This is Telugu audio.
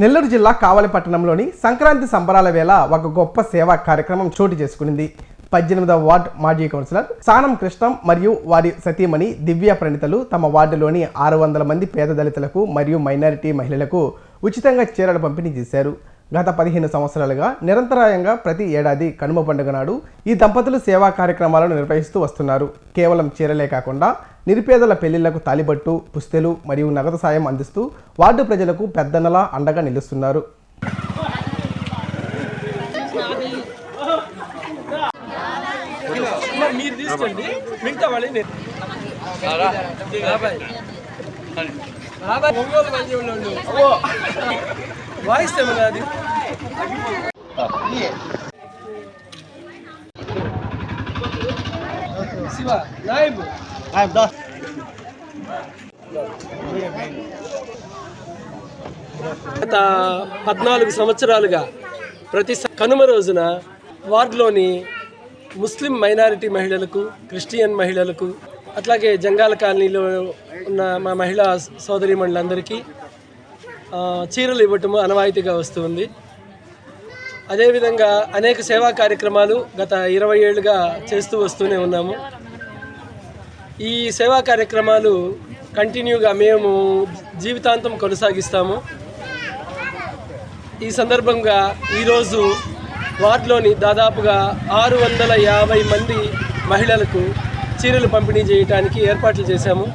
నెల్లూరు జిల్లా కావలి పట్టణంలోని సంక్రాంతి సంబరాల వేళ ఒక గొప్ప సేవా కార్యక్రమం చోటు చేసుకునింది. పద్దెనిమిదవ వార్డ్ మాజీ కౌన్సిలర్ సానం కృష్ణం మరియు వారి సతీమణి దివ్య ప్రణితలు తమ వార్డులోని ఆరు వందల మంది పేద దళితులకు మరియు మైనారిటీ మహిళలకు ఉచితంగా చీరలు పంపిణీ చేశారు. గత పదిహేను సంవత్సరాలుగా నిరంతరాయంగా ప్రతి ఏడాది కనుమ పండుగ నాడు ఈ దంపతులు సేవా కార్యక్రమాలను నిర్వహిస్తూ వస్తున్నారు. కేవలం చీరలే కాకుండా నిరుపేదల పెళ్ళిళ్ళకు తాలిబట్టు పుస్తెలు మరియు నగదు సాయం అందిస్తూ వార్డు ప్రజలకు పెద్దన్నలా అండగా నిలుస్తున్నారు. మీరు తీసుకోండి మిగతా వాళ్ళని వాయిస్ ఏమన్నా అది గత పద్నాలుగు సంవత్సరాలుగా ప్రతి కనుమ రోజున వార్డులోని ముస్లిం మైనారిటీ మహిళలకు క్రిస్టియన్ మహిళలకు అట్లాగే జంగాల కాలనీలో ఉన్న మా మహిళా సోదరీమణులందరికీ చీరలు ఇవ్వటము అనవాయితీగా వస్తుంది అదేవిధంగా అనేక సేవా కార్యక్రమాలు గత ఇరవై ఏళ్ళుగా చేస్తూ వస్తూనే ఉన్నాము. ఈ సేవా కార్యక్రమాలు కంటిన్యూగా మేము జీవితాంతం కొనసాగిస్తాము. ఈ సందర్భంగా ఈరోజు వార్డులోని దాదాపుగా ఆరు వందల యాభై మంది మహిళలకు చీరలు పంపిణీ చేయడానికి ఏర్పాట్లు చేశాము.